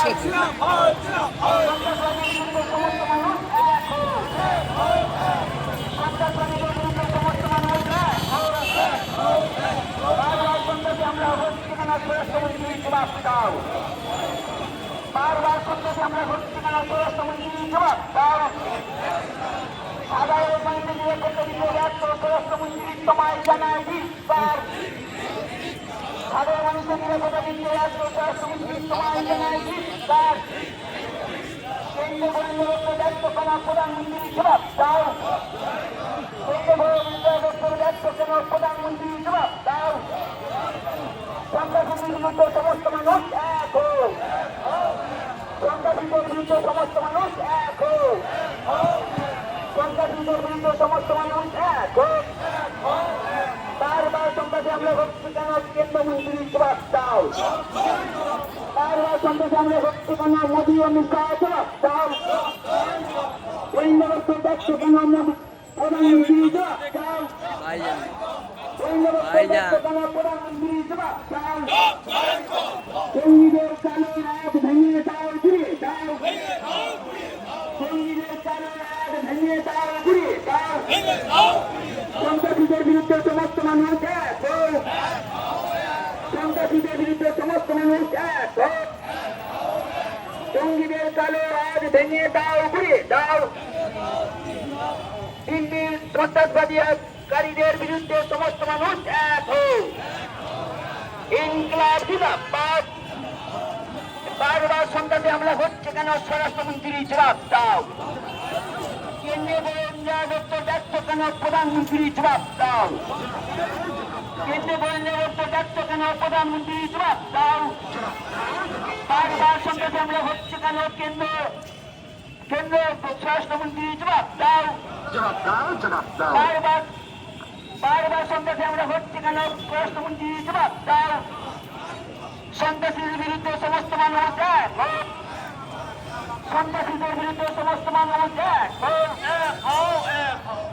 ঠিক বারবার করতেছি আমরা হচ্ছে কেন স্বরাষ্ট্রমন্ত্রী জবাব দাও সাধারণ দিয়ে করতে দিলে রাষ্ট্র স্বরাষ্ট্রমন্ত্রী তোমায় জানাই দিবার সাধারণ মানুষের নিরাপত্তা দিতে স্বরাষ্ট্রমন্ত্রী তোমায় জানাই দিবার কেন্দ্রীয় গোয়েন্দাগত দায়িত্ব করা প্রধানমন্ত্রী জবাব দাও কেন্দ্রীয় গোয়েন্দাগত দায়িত্ব কেন প্রধানমন্ত্রী জবাব দাও সন্ত্রাসীদের বিরুদ্ধে সমস্ত মানুষ এক সমস্ত মানুষ এক বারবার সন্ত্রাসী আমরা হচ্ছে কেন? কেন্দ্রমন্ত্রী জবাব দাও বারবার সন্ত্রাসী আমরা হচ্ছে কেন? মোদী অমিত শাহ জবাব দাও গোয়েন্দাগত দায়িত্ব কেন? প্রধানমন্ত্রী জবাব দাও প্রধানমন্ত্রী জবাব দাও জঙ্গিদের কালো রাত ভেঙে দাও ঘুরিয়ে দাও জঙ্গিদের কালো রাত ভেঙে দাও ঘুরিয়ে দাও সন্ত্রাসীদের বিরুদ্ধে সমস্ত মানুষ এক। সন্ত্রাসীদের বিরুদ্ধে সমস্ত মানুষ এক। জঙ্গিদের কালো রাত ভেঙে দাও, ঘুরিয়ে দাও। দিল্লির সন্ত্রাসবাদীকারীদের বিরুদ্ধে সমস্ত মানুষ এক ইনকলাব জিন্দাবাদ। বারবার সন্ধ্যাতে হামলা হচ্ছে কেন? স্বরাষ্ট্রমন্ত্রী জবাব দাও। দপ্তর ব্যস্ত কেন প্রধানমন্ত্রী জবাব দাও। গোয়েন্দা দপ্তর ব্যস্ত কেন প্রধানমন্ত্রী জবাব দাও। বারবার হচ্ছে কেন? কেন্দ্র কেন্দ্র স্বরাষ্ট্রমন্ত্রী জবাব দাও। জবাব দাও জবাব দাও। বারবার বারবার আমরা হচ্ছে কেন? স্বরাষ্ট্রমন্ত্রী জবাব দাও। সন্ত্রাসীদের বিরুদ্ধে সমস্ত মানুষ এক। সন্ত্রাসীদের বিরুদ্ধে সমস্ত মানুষ এক হোক।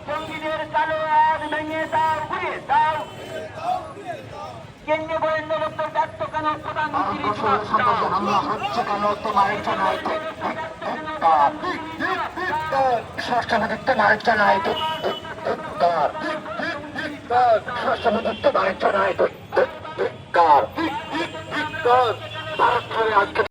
জঙ্গিদের কালো আজ ভেঙে দাও ঘুরিয়ে দাও কেন্দ্রীয় গোয়েন্দা দপ্তর ব্যর্থ কেন? প্রধানমন্ত্রী হামলা হচ্ছে কেন? তোমার জানাই তো। স্বরাষ্ট্রমন্ত্রী তোমার জানাই তো। স্বরাষ্ট্রমন্ত্রী তোমার ভারত ছেড়ে আজকে